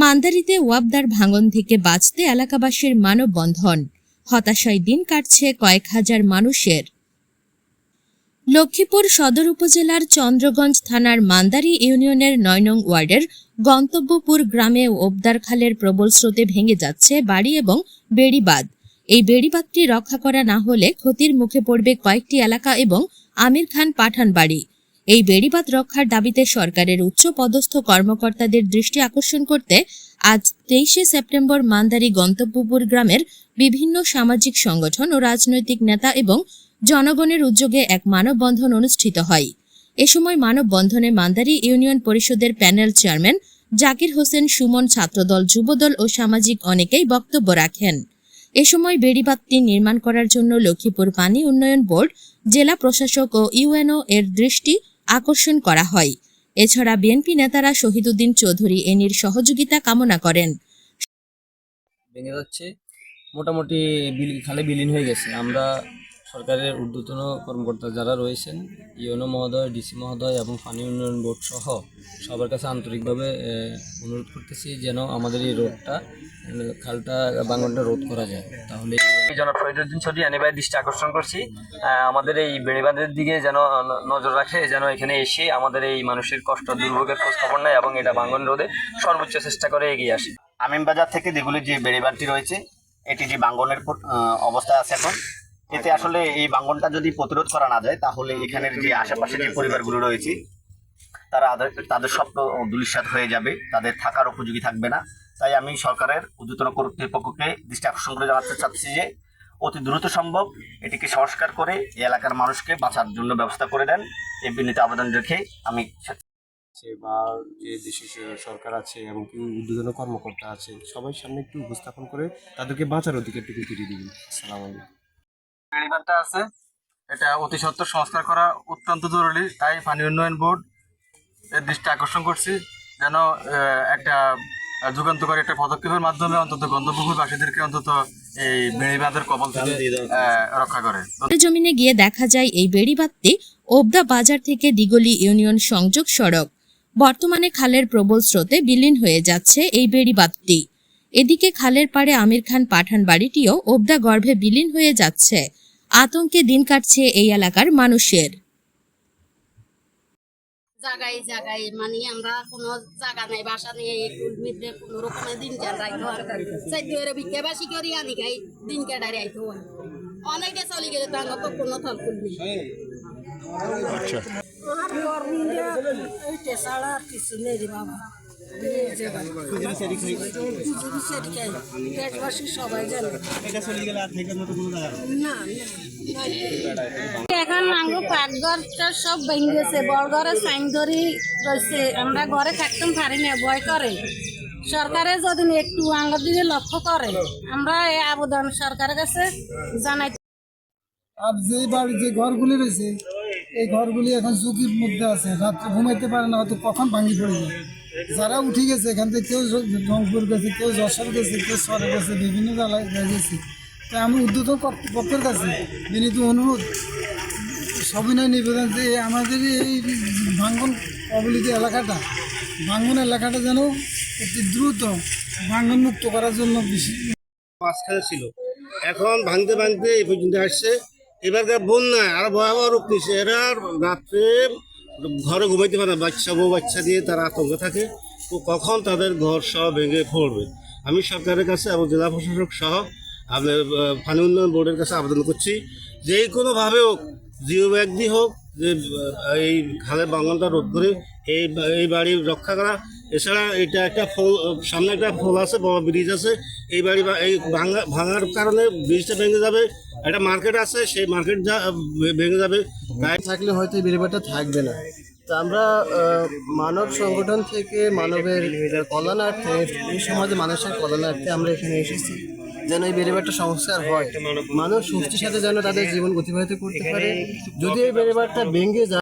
মান্দারিতে ওয়াবদার ভাঙন থেকে বাঁচতে এলাকাবাসীর মানববন্ধন। হতাশায় দিন কাটছে কয়েক হাজার মানুষের। লক্ষ্মীপুর সদর উপজেলার চন্দ্রগঞ্জ থানার মান্দারি ইউনিয়নের নয় নং ওয়ার্ডের গন্তব্যপুর গ্রামে ওবদার খালের প্রবল স্রোতে ভেঙে যাচ্ছে বাড়ি এবং বেড়িবাঁধ এই বেড়িবাঁধটি রক্ষা করা না হলে ক্ষতির মুখে পড়বে কয়েকটি এলাকা এবং আমির খান পাঠান বাড়ি এই বেড়িবাঁধ রক্ষার দাবিতে সরকারের উচ্চ পদস্থ কর্মকর্তাদের দৃষ্টি আকর্ষণ করতে আজ তেইশে সেপ্টেম্বর মান্দারি গন্তব্যপুর গ্রামের বিভিন্ন সামাজিক সংগঠন ও রাজনৈতিক নেতা এবং জনগণের উদ্যোগে এক মানববন্ধন অনুষ্ঠিত হয়। এ সময় মানববন্ধনে মান্দারি ইউনিয়ন পরিষদের প্যানেল চেয়ারম্যান জাকির হোসেন সুমন, ছাত্রদল, যুবদল ও সামাজিক অনেকেই বক্তব্য রাখেন। এ সময় বেড়িবাঁধটি নির্মাণ করার জন্য লক্ষ্মীপুর পানি উন্নয়ন বোর্ড, জেলা প্রশাসক ও ইউএনও এর দৃষ্টি আকর্ষণ করা হয়। এছাড়া বিএনপি নেতারা শহীদুদ্দিন চৌধুরী এনির সহযোগিতা কামনা করেন। ভেঙে যাচ্ছে। মোটামুটি খালে বিলীন হয়ে গেছে। আমরা সরকারের ঊর্ধ্বতন কর্মকর্তা যারা রয়েছেন ইউনো মহোদয়, ডিসি মহোদয় এবং পানি উন্নয়ন বোর্ড সহ সবার কাছে আন্তরিকভাবে অনুরোধ করতেছি যেন আমাদের এই রোডটা খালটা বাঙ্গনটা রোধ করা যায়। তাহলে এই ফরিদুদ্দিন চৌধুরী আনিবাই দৃষ্টি আকর্ষণ করছি। আমাদের এই বেড়িবাঁধের দিকে যেন নজর রাখে, যেন এখানে এসে আমাদের এই মানুষের কষ্ট, দুর্ভোগের খোঁজ খবর নেয় এবং এটা ভাঙ্গন রোধে সর্বোচ্চ চেষ্টা করে এগিয়ে আসে। আমিনবাজার থেকে দিগুলির যে বেড়িবাঁধটি রয়েছে, এটি যে বাঙ্গনের অবস্থায় আছে এখন, এতে আসলে এই বাঙ্গনটা যদি প্রতিরোধ করা না যায়, তাহলে এখানের যে আশেপাশে যে পরিবারগুলো রয়েছে, তারা তাদের স্বপ্ন দুলিশাত হয়ে যাবে, তাদের থাকার উপযোগী থাকবে না। তাই আমি সরকারের ঊর্ধ্বতন কর্তৃপক্ষকে দৃষ্টি আকর্ষণ করে জানাতে চাচ্ছি যে অতি দ্রুত সম্ভব এটিকে সংস্কার করে এই এলাকার মানুষকে বাঁচার জন্য ব্যবস্থা করে দেন। এই বিনীত আবেদন রেখে আমি বা যে দেশের সরকার আছে এবং কি উদ্বোধন কর্মকর্তা আছে সবাই সামনে একটু উপস্থাপন করে তাদেরকে বাঁচার অধিকারটুকু ফিরিয়ে দিবেন। আসসালামু আলাইকুম। আছে এটা অতি সত্বর সংস্কার করা অত্যন্ত জরুরি তাই পানি উন্নয়ন বোর্ড এর দৃষ্টি আকর্ষণ করছি যেন একটা যুগান্তকারী একটা পদক্ষেপের মাধ্যমে অন্তত গন্তব্যবাসীদেরকে অন্তত এই বেড়িবাঁধের কবল থেকে রক্ষা করে। জমিনে গিয়ে দেখা যায় এই বেড়িবাঁধটি ওবদা বাজার থেকে দিগলি ইউনিয়ন সংযোগ সড়ক। বর্তমানে খালের প্রবল স্রোতে বিলীন হয়ে যাচ্ছে এই বেড়িবাঁধটি। এদিকে খালের পাড়ে আমির খান পাঠান বাড়িটিও ওবদা গর্ভে বিলীন হয়ে যাচ্ছে। আতঙ্কে দিন কাটছে এই এলাকার মানুষের। জায়গায় জায়গায় মানে আমরা কোনো জায়গা নাই বাসা নেই মিত্রে কোনো রকমের দিন কাটাই চাইতে করে ভিক্ষা বাসি করি আনি খাই দিন কাটাই হয়। অনেকে চলে গেলে তার তো কোনো থল এইটা ছাড়া আর কিছু নেই বাবা। এখন আঙ্গু পাকঘরটা সব ভেঙেছে সাইন ধরি রয়েছে। আমরা ঘরে থাকতাম পারি না, ভয় করে। সরকারে যদি একটু আঙ্গুর দিকে লক্ষ্য করে। আমরা এই আবেদন সরকারের কাছে জানাই আর যে বাড়ি যে ঘরগুলি রয়েছে, এই ঘরগুলি এখন ঝুঁকির মধ্যে আছে। রাত্রে ঘুমাইতে পারে না, হয়তো কখন ভাঙি পড়ে যায় যারা উঠে গেছে, এখান থেকে কেউ রংপুর গেছে, কেউ যশোর গেছে, কেউ সরে গেছে, বিভিন্ন জায়গায় গেছে। তাই আমি উদ্যোতন কর্তৃপক্ষের কাছে বিনীত অনুরোধ, সবিনয় নিবেদন যে আমাদের এই ভাঙ্গন কবলিত এলাকাটা, ভাঙ্গন এলাকাটা যেন অতি দ্রুত ভাঙ্গন মুক্ত করার জন্য বেশি মাঝখানে ছিল। এখন ভাঙতে ভাঙতে এই পর্যন্ত আসছে। এবারকার বন্যা আর ভয়াবহ রূপ নিচ্ছে এরা রাত্রে ঘরে ঘুমাইতে পারে বাচ্চা বউ, বাচ্চা দিয়ে তারা আতঙ্কে থাকে। তো কখন তাদের ঘর সহ ভেঙে পড়বে? আমি সরকারের কাছে এবং জেলা প্রশাসক সহ আপনার পানি উন্নয়ন বোর্ডের কাছে আবেদন করছি, যে কোনোভাবে হোক, জিও ব্যাগ দিয়ে হোক, যে এই খালের বাঙনটা রোধ করে এই এই বাড়ি রক্ষা করা এছাড়া এটা একটা ফল, সামনে একটা ফল আছে, বড় ব্রিজ আছে। এই বাড়ি এই ভাঙা, ভাঙার কারণে ব্রিজটা ভেঙে যাবে। একটা মার্কেট আছে, সেই মার্কেট যা ভেঙে যাবে। থাকলে হয়তো এই বেড়িবারটা থাকবে না। তো আমরা মানব সংগঠন থেকে মানবের কল্যাণার্থে, এই সমাজে মানুষের কল্যাণার্থে আমরা এখানে এসেছি। যেন এই বেড়িবারটা সংস্কার হয়। মানুষ সুস্থির সাথে যেন তাদের জীবন অতিবাহিত করতে পারে। যদি এই বেড়িবারটা ভেঙে যায়